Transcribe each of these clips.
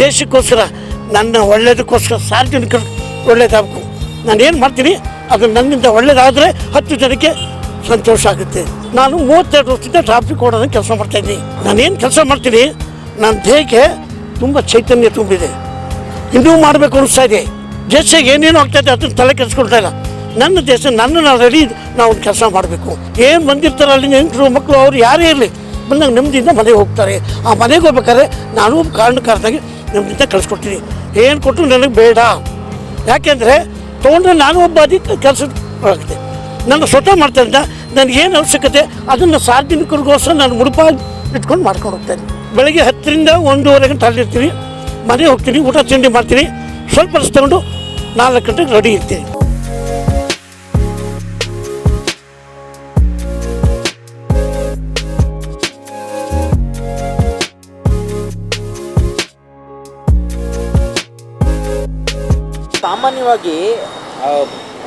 ದೇಶಕ್ಕೋಸ್ಕರ, ನನ್ನ ಒಳ್ಳೇದಕ್ಕೋಸ್ಕರ ಸಾರ್ವಜನಿಕರು ಒಳ್ಳೇದಾಗಬೇಕು. ನಾನು ಏನು ಮಾಡ್ತೀನಿ, ಅದು ನನ್ನಿಂದ ಒಳ್ಳೇದಾದರೆ ಹತ್ತು ಜನಕ್ಕೆ ಸಂತೋಷ ಆಗುತ್ತೆ. ನಾನು ಮೂವತ್ತೆರಡು ವರ್ಷದಿಂದ ಟ್ರಾಫಿಕ್ ಓಡೋದಕ್ಕೆ ಕೆಲಸ ಮಾಡ್ತಾಯಿದ್ದೀನಿ ನಾನೇನು ಕೆಲಸ ಮಾಡ್ತೀನಿ ನನ್ನ ದೇಹಕ್ಕೆ ತುಂಬ ಚೈತನ್ಯ ತುಂಬಿದೆ. ಇನ್ನೂ ಮಾಡಬೇಕು ಅನಿಸ್ತಾ ಇದೆ. ದೇಶಕ್ಕೆ ಏನೇನು ಆಗ್ತಾ ಇದೆ, ಅದನ್ನು ತಲೆ ಕೆಡಿಸ್ಕೊಳ್ತಾ ಇಲ್ಲ. ನನ್ನ ದೇಶ ನನ್ನ ನಾವು ರೆಡಿ ನಾವು ಕೆಲಸ ಮಾಡಬೇಕು. ಏನು ಬಂದಿರ್ತಾರೆ ಅಲ್ಲಿ ನೆಂಟರು ಮಕ್ಕಳು, ಅವ್ರು ಯಾರೇ ಇರಲಿ ಬಂದಾಗ ನೆಮ್ಮದಿಯಿಂದ ಮನೆಗೆ ಹೋಗ್ತಾರೆ. ಆ ಮನೆಗೆ ಹೋಗ್ಬೇಕಾದ್ರೆ ನಾನು ಕಾರಣಕಾರನಾಗಿ ನೆಮ್ಮದಿಯಿಂದ ಕಳಿಸ್ಕೊಡ್ತೀನಿ. ಏನು ಕೊಟ್ಟರು ನನಗೆ ಬೇಡ. ಯಾಕೆಂದರೆ ತೊಗೊಂಡ್ರೆ ನಾನು ಒಬ್ಬ ಅಧಿಕ ಕೆಲಸ ಆಗುತ್ತೆ ನನ್ನ ಸ್ವತಃ ಮಾಡ್ತಾರಿಂದ ನನಗೆ ಏನು ಅವಶ್ಯಕತೆ ಅದನ್ನು ಸಾರ್ವಜನಿಕರಿಗೋಸ್ಕರ ನಾನು ಮುಡುಪಾಗಿ ಇಟ್ಕೊಂಡು ಮಾಡ್ಕೊಂಡು ಹೋಗ್ತೇನೆ. ಬೆಳಗ್ಗೆ ಹತ್ತರಿಂದ ಒಂದೂವರೆ ಗಂಟೆ ಅಲ್ಲಿರ್ತೀನಿ ಮನೆಗೆ ಹೋಗ್ತೀನಿ, ಊಟ ತಿಂಡಿ ಮಾಡ್ತೀನಿ. ಸ್ವಲ್ಪ ತಗೊಂಡು ನಾಲ್ಕು ಗಂಟೆಗೆ ರೆಡಿ ಇರ್ತೀನಿ. ಸಾಮಾನ್ಯವಾಗಿ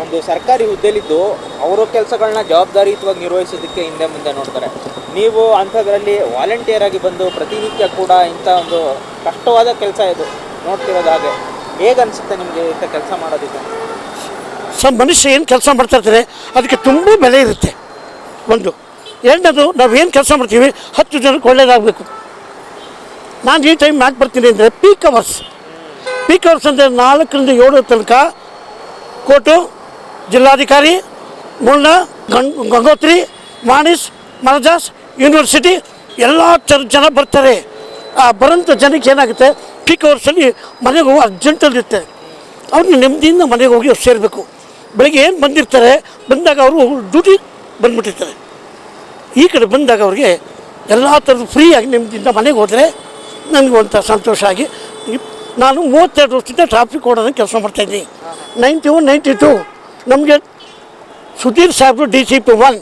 ಒಂದು ಸರ್ಕಾರಿ ಹುದ್ದೆಲಿದ್ದು ಅವರ ಕೆಲಸಗಳನ್ನ ಜವಾಬ್ದಾರಿಯುತವಾಗಿ ನಿರ್ವಹಿಸೋದಕ್ಕೆ ಹಿಂದೆ ಮುಂದೆ ನೋಡ್ತಾರೆ. ನೀವು ಅಂಥದ್ರಲ್ಲಿ ವಾಲಂಟಿಯರ್ ಆಗಿ ಬಂದು ಪ್ರತಿನಿತ್ಯ ಕೂಡ ಇಂಥ ಒಂದು ಕಷ್ಟವಾದ ಕೆಲಸ ಇದು ನೋಡ್ತಿರೋದು ಹಾಗೆ. ಹೇಗೆ ಅನಿಸುತ್ತೆ ನಿಮಗೆ ಇಂಥ ಕೆಲಸ ಮಾಡೋದಿದೆ ಸ ಮನುಷ್ಯ ಏನು ಕೆಲಸ ಮಾಡ್ತಾ ಇರ್ತಾರೆ, ಅದಕ್ಕೆ ತುಂಬ ಬೆಲೆ ಇರುತ್ತೆ. ಒಂದು. ಎರಡನೇದು, ನಾವು ಏನು ಕೆಲಸ ಮಾಡ್ತೀವಿ, ಹತ್ತು ಜನಕ್ಕೆ ಒಳ್ಳೇದಾಗಬೇಕು. ನಾನು ಈ ಟೈಮ್ ಯಾಕೆ ಬರ್ತೀನಿ ಅಂದರೆ ಪೀಕ್ ಅವರ್ಸ್ ಪೀಕ್ ಅವರ್ಸ್ ಅಂದರೆ ನಾಲ್ಕರಿಂದ ಏಳು ತನಕ ಕೋಟು ಜಿಲ್ಲಾಧಿಕಾರಿ ಮುಳ್ಳ ಗಂಗ್ ಗಂಗೋತ್ರಿ ಮಾಣಿಸ್ ಮರಜಾಸ್ ಯೂನಿವರ್ಸಿಟಿ ಎಲ್ಲ ಜನ ಬರ್ತಾರೆ. ಆ ಬರೋಂಥ ಜನಕ್ಕೆ ಏನಾಗುತ್ತೆ? ಪೀಕ್ ಅವರ್ಸಲ್ಲಿ ಮನೆಗೆ ಹೋಗಿ ಅರ್ಜೆಂಟಲ್ಲಿರುತ್ತೆ ಅವ್ರನ್ನ ನೆಮ್ಮದಿಯಿಂದ ಮನೆಗೆ ಹೋಗಿ ಅವ್ರು ಸೇರಬೇಕು. ಬೆಳಿಗ್ಗೆ ಏನು ಬಂದಿರ್ತಾರೆ? ಬಂದಾಗ ಅವರು ಡ್ಯೂಟಿ ಬಂದ್ಬಿಟ್ಟಿರ್ತಾರೆ. ಈ ಕಡೆ ಬಂದಾಗ ಅವ್ರಿಗೆ ಎಲ್ಲ ಥರದ್ದು ಫ್ರೀಯಾಗಿ ನೆಮ್ಮದಿಯಿಂದ ಮನೆಗೆ ಹೋದರೆ ನನಗೆ ಒಂಥರ ಸಂತೋಷ ಆಗಿ ನಾನು ಮೂವತ್ತೆರಡು ವರ್ಷದಿಂದ ಟ್ರಾಫಿಕ್ ಓಡೋದಕ್ಕೆ ಕೆಲಸ ಮಾಡ್ತಾಯಿದ್ದೀನಿ ನೈಂಟಿ ಒನ್ ನೈಂಟಿ ಟು ನಮಗೆ ಸುಧೀರ್ ಸಾಹೇಬರು ಡಿ ಸಿ ಪಿ ಒನ್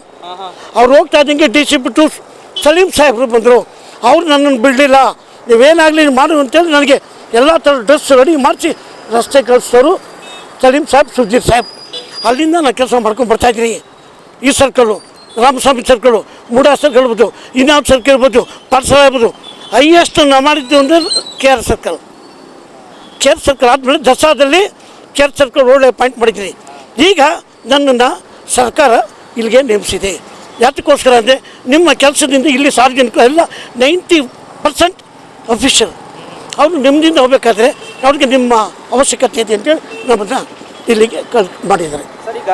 ಅವ್ರು ಹೋಗ್ತಾ ಇದ್ದಂಗೆ D C P to Salim ಸಾಹೇಬರು ಬಂದರು. ಅವ್ರು ನನ್ನನ್ನು ಬಿಡಲಿಲ್ಲ. ನೀವೇನಾಗಲಿ ಮಾಡು ಅಂತೇಳಿ ನನಗೆ ಎಲ್ಲ ಥರ ಡ್ರೆಸ್ ರೆಡಿ ಮಾಡಿಸಿ ರಸ್ತೆ ಕಳಿಸೋರು ಸಲೀಂ ಸಾಹೇಬ್, ಸುಧೀರ್ ಸಾಹೇಬ್. ಅಲ್ಲಿಂದ ನಾನು ಕೆಲಸ ಮಾಡ್ಕೊಂಡು ಬರ್ತಾಯಿದ್ದೀನಿ ಈ circle Ramaswamy circle MUDA circle ಇರ್ಬೋದು ಸರ್ಕಲ್ ಇರ್ಬೋದು, ಪಾರ್ಸಲ್ ಇರ್ಬೋದು. ಹೈಯೆಸ್ಟ್ ನಾವು ಮಾಡಿದ್ದು ಅಂದರೆ K R circle R circle ಆದಮೇಲೆ ದಸರಾದಲ್ಲಿ ಚರ್ಚ್ ಸರ್ಕಲ್ ಒಳ್ಳೆ ಪಾಯಿಂಟ್ ಮಾಡಿದ್ದೀನಿ. ಈಗ ನನ್ನನ್ನು ಸರ್ಕಾರ ಇಲ್ಲಿಗೆ ನೇಮಿಸಿದೆ. ಯಾತಕ್ಕೋಸ್ಕರ ಅಂದರೆ ನಿಮ್ಮ ಕೆಲಸದಿಂದ ಇಲ್ಲಿ ಸಾರ್ವಜನಿಕರು ಎಲ್ಲ ನೈಂಟಿ ಪರ್ಸೆಂಟ್ ಅಫಿಷಿಯಲ್ ಅವರು ನಿಮ್ಮದಿಂದ ಹೋಗ್ಬೇಕಾದ್ರೆ ಅವ್ರಿಗೆ ನಿಮ್ಮ ಅವಶ್ಯಕತೆ ಇದೆ ಅಂತೇಳಿ ನಮ್ಮನ್ನು ಇಲ್ಲಿಗೆ ಕಲ್ ಮಾಡಿದ್ದಾರೆ. ಈಗ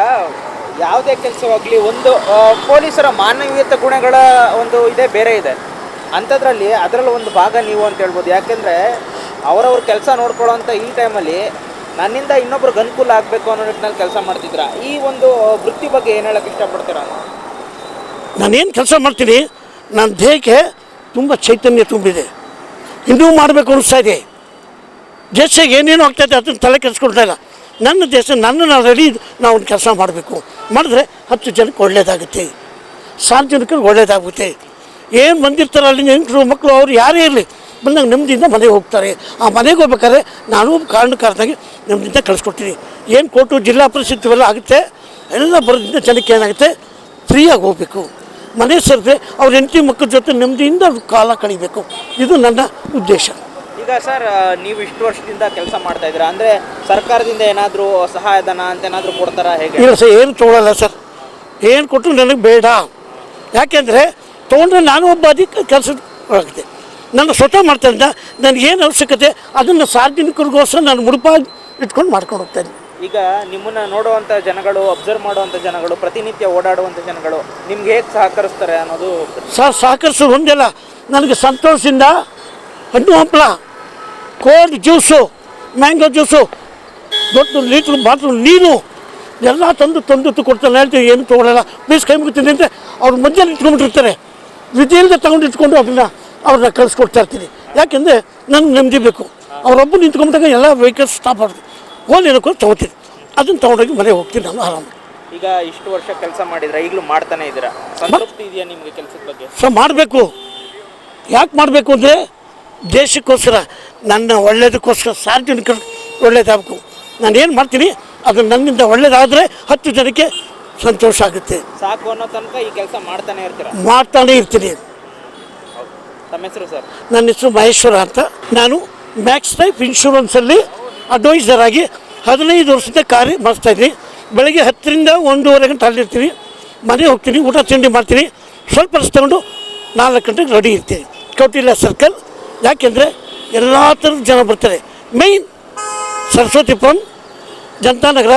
ಯಾವುದೇ ಕೆಲಸವಾಗಲಿ ಒಂದು ಪೊಲೀಸರ ಮಾನವೀಯತೆ ಗುಣಗಳ ಒಂದು ಇದೇ, ಬೇರೆ ಇದೆ. ಅಂಥದ್ರಲ್ಲಿ ಅದರಲ್ಲಿ ಒಂದು ಭಾಗ ನೀವು ಅಂತ ಹೇಳ್ಬೋದು. ಯಾಕೆಂದರೆ ಅವರವ್ರ ಕೆಲಸ ನೋಡ್ಕೊಳ್ಳೋಂಥ ಈ ಟೈಮಲ್ಲಿ ನನ್ನಿಂದ ಇನ್ನೊಬ್ರಿಗೆ ಅನುಕೂಲ ಆಗಬೇಕು ಅನ್ನೋ ನಿಟ್ಟಿನಲ್ಲಿ ಕೆಲಸ ಮಾಡ್ತಿದ್ರ ಈ ಒಂದು ವೃತ್ತಿ ಬಗ್ಗೆ ಏನು ಹೇಳಕ್ಕೆ ಇಷ್ಟಪಡ್ತೀರಾ? ನಾನೇನು ಕೆಲಸ ಮಾಡ್ತೀನಿ ನನ್ನ ದೇಹಕ್ಕೆ ತುಂಬ ಚೈತನ್ಯ ತುಂಬಿದೆ. ಇನ್ನೂ ಮಾಡಬೇಕು ಅನಿಸ್ತಾ ಇದೆ. ದೇಶಕ್ಕೆ ಏನೇನು ಆಗ್ತಾಯಿದೆ ಅದನ್ನು ತಲೆ ಕೆಡಿಸ್ಕೊಳ್ತಾ ಇಲ್ಲ. ನನ್ನ ದೇಶ ನನ್ನ ನಾವು ರೆಡಿ ನಾವು ಒಂದು ಕೆಲಸ ಮಾಡಬೇಕು. ಮಾಡಿದ್ರೆ ಹತ್ತು ಜನಕ್ಕೆ ಒಳ್ಳೆಯದಾಗುತ್ತೆ ಸಾರ್ವಜನಿಕರಿಗೆ ಒಳ್ಳೆಯದಾಗುತ್ತೆ ಏನು ಬಂದಿರ್ತಾರೆ ಅಲ್ಲಿ ನೆಂಟರು ಮಕ್ಕಳು ಅವ್ರು ಯಾರೇ ಇರಲಿ ಬಂದಾಗ ನೆಮ್ಮದಿಯಿಂದ ಮನೆಗೆ ಹೋಗ್ತಾರೆ. ಆ ಮನೆಗೆ ಹೋಗ್ಬೇಕಾದ್ರೆ ನಾನು ಕಾರಣಕಾರನಾಗಿ ನೆಮ್ಮದಿಯಿಂದ ಕಳಿಸ್ಕೊಡ್ತೀನಿ. ಏನು ಕೋರ್ಟು ಜಿಲ್ಲಾ ಪರಿಷತ್ ಇವೆಲ್ಲ ಆಗುತ್ತೆ. ಎಲ್ಲ ಬರೋದ್ರಿಂದ ಜನಕ್ಕೆ ಏನಾಗುತ್ತೆ? ಫ್ರೀಯಾಗಿ ಹೋಗಬೇಕು. ಮನೆ ಸೇರಿದ್ರೆ ಅವ್ರ ಹೆಂಡತಿ ಮಕ್ಕಳ ಜೊತೆ ನೆಮ್ಮದಿಯಿಂದ ಕಾಲ ಕಳಿಬೇಕು. ಇದು ನನ್ನ ಉದ್ದೇಶ. ಈಗ ಸರ್ ನೀವು ಇಷ್ಟು ವರ್ಷದಿಂದ ಕೆಲಸ ಮಾಡ್ತಾ ಇದ್ದೀರಾ. ಅಂದರೆ ಸರ್ಕಾರದಿಂದ ಏನಾದರೂ ಸಹಾಯಧನ ಅಂತ ಏನಾದರೂ ಕೊಡ್ತಾರಾ ಹೇಗೆ? ಇಲ್ಲ ಸರ್ ಏನು ತೊಗೊಳಲ್ಲ ಸರ್. ಏನು ಕೊಟ್ಟರು ನನಗೆ ಬೇಡ. ಯಾಕೆಂದರೆ ತೊಗೊಂಡ್ರೆ ನಾನು ಒಬ್ಬ ಅಧಿಕ ಕೆಲಸ ಆಗುತ್ತೆ ನನ್ನ ಸ್ವತಃ ಮಾಡ್ತಾರಿಂದ ನನಗೆ ಏನು ಅವಶ್ಯಕತೆ ಅದನ್ನು ಸಾರ್ವಜನಿಕರಿಗೋಸ್ಕರ ನಾನು ಮುಡುಪಾಗಿ ಇಟ್ಕೊಂಡು ಮಾಡ್ಕೊಂಡು ಹೋಗ್ತೀನಿ. ಈಗ ನಿಮ್ಮನ್ನ ನೋಡುವಂಥ ಜನಗಳು ಅಬ್ಸರ್ವ್ ಮಾಡುವಂಥ ಜನಗಳು ಪ್ರತಿನಿತ್ಯ ಓಡಾಡುವಂಥ ಜನಗಳು ನಿಮ್ಗೆ ಹೇಗೆ ಸಹಕರಿಸ್ತಾರೆ ಅನ್ನೋದು ಸರ್ ಸಹಕರಿಸೋ ಒಂದಿಲ್ಲ ನನಗೆ ಸಂತೋಷದಿಂದ ಹಣ್ಣು ಹಂಪಲ ಕೋಲ್ಡ್ ಜ್ಯೂಸು ಮ್ಯಾಂಗೋ ಜ್ಯೂಸು ದೊಡ್ಡ ಲೀಟ್ರ್ ಬಾಟ್ಲು ನೀರು ಎಲ್ಲ ತಂದು ತಂದು ಕೊಡ್ತಾನೆ ಹೇಳ್ತೀವಿ ಏನು ತೊಗೊಳಲ್ಲ. ಪ್ಲೀಸ್ ಕೈ ಮುಗಿತೀನಿ ಅಂದರೆ ಅವ್ರು ಮಧ್ಯಾಹ್ನ ಇಟ್ಕೊಂಡ್ಬಿಟ್ಟಿರ್ತಾರೆ. ವಿಧಿಯಿಂದ ತಗೊಂಡು ಇಟ್ಕೊಂಡು ಅದನ್ನ ಅವ್ರನ್ನ ಕಳಿಸ್ಕೊಡ್ತಾ ಇರ್ತೀನಿ. ಯಾಕೆಂದರೆ ನನಗೆ ನೆಮ್ಮದಿ ಬೇಕು. ಅವರೊಬ್ಬರು ನಿಂತ್ಕೊಂಡ್ಬಿಟ್ಟಾಗ ಎಲ್ಲ ವೆಹಿಕಲ್ಸ್ ಸ್ಟಾಪ್ ಆಗುತ್ತೆ. ಹೋಲ್ ಏನಕ್ಕೂ ತೊಗೋತೀನಿ. ಅದನ್ನು ತೊಗೊಂಡೋಗಿ ಮನೆಗೆ ಹೋಗ್ತೀನಿ ನಾನು ಆರಾಮ ಈಗ ಇಷ್ಟು ವರ್ಷ ಕೆಲಸ ಮಾಡಿದ್ರೆ ಈಗಲೂ ಮಾಡ್ತಾನೆ ಇದ್ದೀರಾ? ಸಂತೃಪ್ತಿ ಇದೆಯಾ ನಿಮಗೆ ಕೆಲಸದ ಬಗ್ಗೆ? ಸೊ ಮಾಡಬೇಕು. ಯಾಕೆ ಮಾಡಬೇಕು ಅಂದರೆ ದೇಶಕ್ಕೋಸ್ಕರ ನನ್ನ ಒಳ್ಳೇದಕ್ಕೋಸ್ಕರ ಸಾರ್ವಜನಿಕರು ಒಳ್ಳೇದಾಗಬೇಕು. ನಾನು ಏನು ಮಾಡ್ತೀನಿ ಅದು ನನ್ನಿಂದ ಒಳ್ಳೇದಾದರೆ ಹತ್ತು ಜನಕ್ಕೆ ಸಂತೋಷ ಆಗುತ್ತೆ. ಸಾಕು ಅನ್ನೋ ತನಕ ಈ ಕೆಲಸ ಮಾಡ್ತಾನೆ ಇರ್ತೀರ? ಮಾಡ್ತಾನೆ ಇರ್ತೀನಿ. ತಮ್ಮ ಸರ್? ನನ್ನ ಹೆಸರು ಮಹೇಶ್ವರ ಅಂತ. ನಾನು ಮ್ಯಾಕ್ಸ್ ಲೈಫ್ ಇನ್ಶೂರೆನ್ಸಲ್ಲಿ ಅಡ್ವೈಸರ್ ಆಗಿ ಹದಿನೈದು ವರ್ಷದ ಕಾರ್ಯ ಮಾಡಿಸ್ತಾ ಇದ್ದೀನಿ. ಬೆಳಗ್ಗೆ ಹತ್ತರಿಂದ ಒಂದೂವರೆ ಗಂಟೆ ಅಲ್ಲಿರ್ತೀನಿ. ಮನೆಗೆ ಹೋಗ್ತೀನಿ, ಊಟ ತಿಂಡಿ ಮಾಡ್ತೀನಿ. ಸ್ವಲ್ಪ ರಸ್ ತಗೊಂಡು ನಾಲ್ಕು ಗಂಟೆಗೆ ರೆಡಿ ಇರ್ತೀನಿ. ಕೌಟಿಲ್ಯ ಸರ್ಕಲ್ ಯಾಕೆಂದರೆ ಎಲ್ಲ ಥರದ ಜನ ಬರ್ತಾರೆ. ಮೈನ್ ಸರಸ್ವತಿಪುರಂ ಜನತಾನಗರ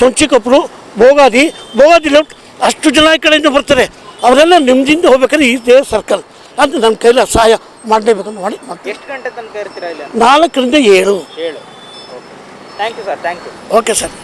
ತುಂಚಿಕೊಪ್ಪರು ಭೋಗಾದಿ ಭೋಗಾದಿ ಲೇಔಟ್ ಅಷ್ಟು ಜನ ಈ ಕಡೆಯಿಂದ ಬರ್ತಾರೆ. ಅವರೆಲ್ಲ ನಿಮ್ಮದಿಂದ ಹೋಗ್ಬೇಕಾದ್ರೆ ಇದೇ ಸರ್ಕಲ್ ಅದು ನನ್ನ ಕೈಲಿ ಸಹಾಯ ಮಾಡಲೇಬೇಕಂತ ಮಾಡಿ ಮಾಡ್ತೀನಿ ಎಷ್ಟು ಗಂಟೆ ತನಕ ಇರ್ತೀರಾ ಇಲ್ಲಿ? ನಾಲ್ಕರಿಂದ ಏಳು. ಹೇಳು thank you sir thank you okay sir